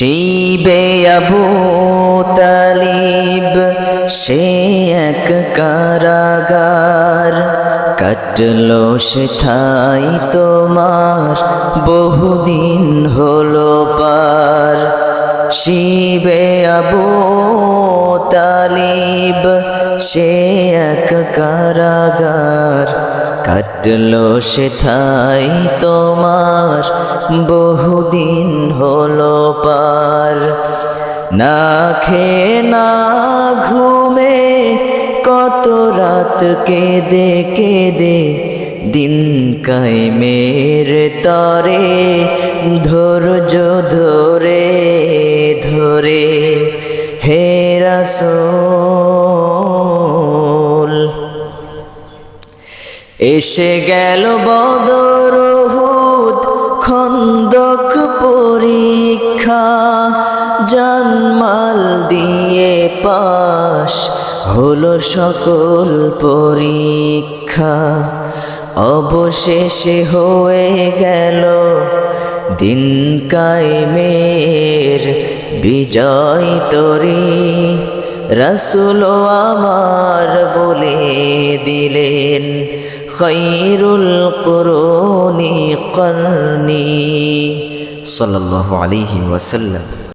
শিবে আবু তালিব সে এক কারাগার কাটলো সে ঠাই তোমার বহুদিন হলো পার শিবে আবু তালিব সে এক কারাগার কাটলো সে ঠাই তোমার, বহুদিন হলো পার। না খেয়ে না ঘুমে, কত রাত কেঁদে কেঁদে, দিন কায়েমের তরে, ধৈর্য ধরে ধরে হে রাসূল। এসে গেল বদর হুদ খন্দক পরীক্ষা, জন্মাল দিয়ে পাশ হলো সকল পরীক্ষা। অবশেষে হয়ে গেল দিন কায়েমের বিজয় তরি। রসুল আমার বলে দিলেন خير القرون قرني. صلى الله عليه وسلم.